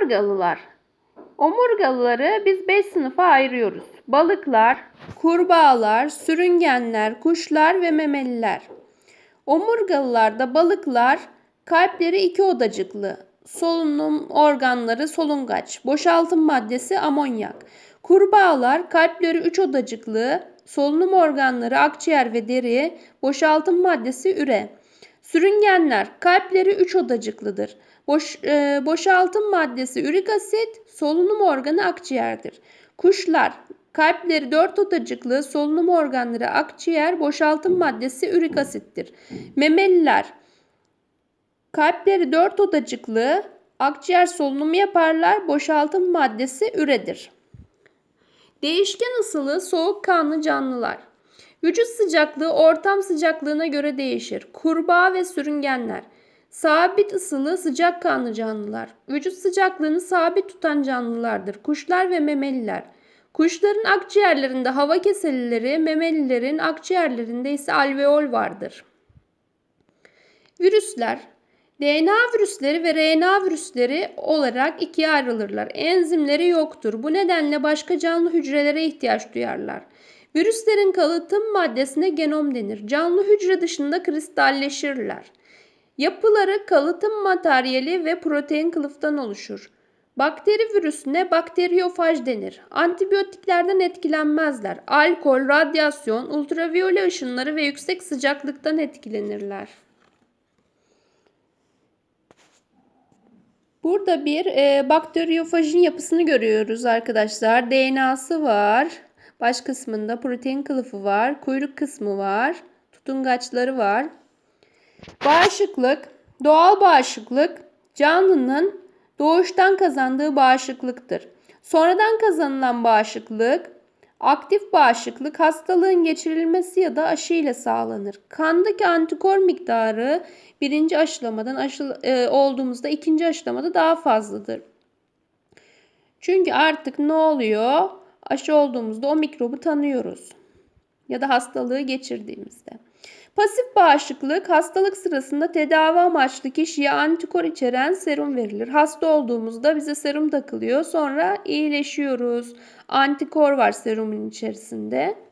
Omurgalılar. Omurgalıları biz 5 sınıfa ayırıyoruz. Balıklar, kurbağalar, sürüngenler, kuşlar ve memeliler. Omurgalılarda balıklar kalpleri iki odacıklı, solunum organları solungaç, boşaltım maddesi amonyak. Kurbağalar kalpleri üç odacıklı, solunum organları akciğer ve deri, boşaltım maddesi üre. Sürüngenler kalpleri üç odacıklıdır. Boş, e, boşaltım maddesi ürik asit, solunum organı akciğerdir. Kuşlar kalpleri dört odacıklı, solunum organları akciğer, boşaltım maddesi ürik asittir. Memeliler kalpleri dört odacıklı, akciğer solunumu yaparlar, boşaltım maddesi üredir. Değişken ısılı soğukkanlı canlılar. Vücut sıcaklığı ortam sıcaklığına göre değişir. Kurbağa ve sürüngenler. Sabit ısılı sıcakkanlı canlılar. Vücut sıcaklığını sabit tutan canlılardır. Kuşlar ve memeliler. Kuşların akciğerlerinde hava keselileri, memelilerin akciğerlerinde ise alveol vardır. Virüsler DNA virüsleri ve RNA virüsleri olarak ikiye ayrılırlar. Enzimleri yoktur. Bu nedenle başka canlı hücrelere ihtiyaç duyarlar. Virüslerin kalıtım maddesine genom denir. Canlı hücre dışında kristalleşirler. Yapıları kalıtım materyali ve protein kılıftan oluşur. Bakteri virüsüne bakteriyofaj denir. Antibiyotiklerden etkilenmezler. Alkol, radyasyon, ultraviyole ışınları ve yüksek sıcaklıktan etkilenirler. Burada bir e, bakteriyofajın yapısını görüyoruz arkadaşlar. DNA'sı var. Baş kısmında protein kılıfı var. Kuyruk kısmı var. Tutungaçları var. Bağışıklık, doğal bağışıklık canlının doğuştan kazandığı bağışıklıktır. Sonradan kazanılan bağışıklık, aktif bağışıklık hastalığın geçirilmesi ya da aşı ile sağlanır. Kandaki antikor miktarı birinci aşılamadan aşı, e, olduğumuzda ikinci aşılamada daha fazladır. Çünkü artık ne oluyor? Aşı olduğumuzda o mikrobu tanıyoruz. Ya da hastalığı geçirdiğimizde. Pasif bağışıklık hastalık sırasında tedavi amaçlı kişiye antikor içeren serum verilir. Hasta olduğumuzda bize serum takılıyor. Sonra iyileşiyoruz. Antikor var serumun içerisinde.